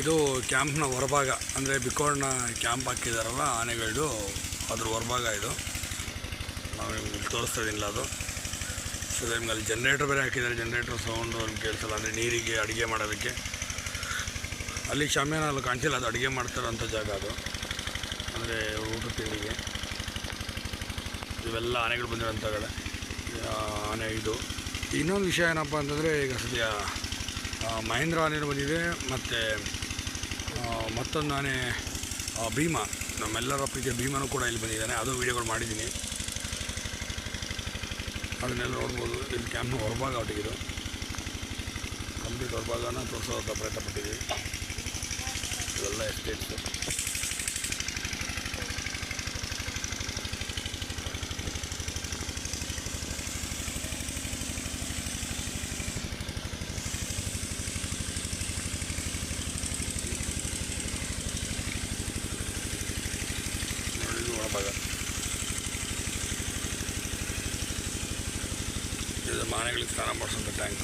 ಇದು ಕ್ಯಾಂಪ್ನ ಹೊರಭಾಗ, ಅಂದರೆ ಬಿಕೋಡ್ನ ಕ್ಯಾಂಪ್ ಹಾಕಿದಾರಲ್ಲ ಆನೆಗಳದು ಅದ್ರ ಹೊರಭಾಗ ಇದು. ನಾವು ನಿಮ್ಗೆ ತೋರಿಸ್ತಾ ಇದೀನಿಲ್ಲ ಅದು. ಸೊ ನಿಮ್ಗೆ ಅಲ್ಲಿ ಜನ್ರೇಟರ್ ಬೇರೆ ಹಾಕಿದ್ದಾರೆ ಜನ್ರೇಟರ್ ಸೌಂಡು ಅಲ್ಲಿ ಕೇಳಿಸಲ್ಲ, ಅಂದರೆ ನೀರಿಗೆ ಅಡುಗೆ ಮಾಡೋದಕ್ಕೆ. ಅಲ್ಲಿ ಶಾಮಿಯಾನ ಅಲ್ಲಿ ಕಾಣಿಸಿಲ್ಲ, ಅದು ಅಡುಗೆ ಮಾಡ್ತಾರಂಥ ಜಾಗ ಅದು. ಅಂದರೆ ಊಟ ತಿಂಡಿಗೆ. ಇವೆಲ್ಲ ಆನೆಗಳು ಬಂದಿರೋಂಥ ಕಡೆ ಆನೆ ಇದು. ಇನ್ನೊಂದು ವಿಷಯ ಏನಪ್ಪ ಅಂತಂದರೆ, ಈಗ ಸದ್ಯ ಮಹೇಂದ್ರ ಆನೆಗಳು ಬಂದಿದೆ, ಮತ್ತು ಮತ್ತೊಂದು ನಾನೇ ಭೀಮ. ನಮ್ಮೆಲ್ಲರ ಪ್ರೀತಿಯ ಭೀಮನೂ ಕೂಡ ಇಲ್ಲಿ ಬಂದಿದ್ದಾನೆ. ಅದು ವೀಡಿಯೋಗಳು ಮಾಡಿದ್ದೀನಿ. ಅದನ್ನೆಲ್ಲ ನೋಡ್ಬೋದು. ಇಲ್ಲಿ ಕ್ಯಾಂಪ್ನ ಹೊರಭಾಗ ಒಟ್ಟಿಗಿದು. ಕಂಪ್ಲೀಟ್ ಹೊರಭಾಗನ ತೋರಿಸೋದಂತ ಪ್ರಯತ್ನ ಪಟ್ಟಿದ್ದೀವಿ ಇವೆಲ್ಲ ಎಸ್ಟೇಟ್ಸು மகள் இது மாணவிகளுக்கு ஸ்நானம் போட சொந்த டேங்க்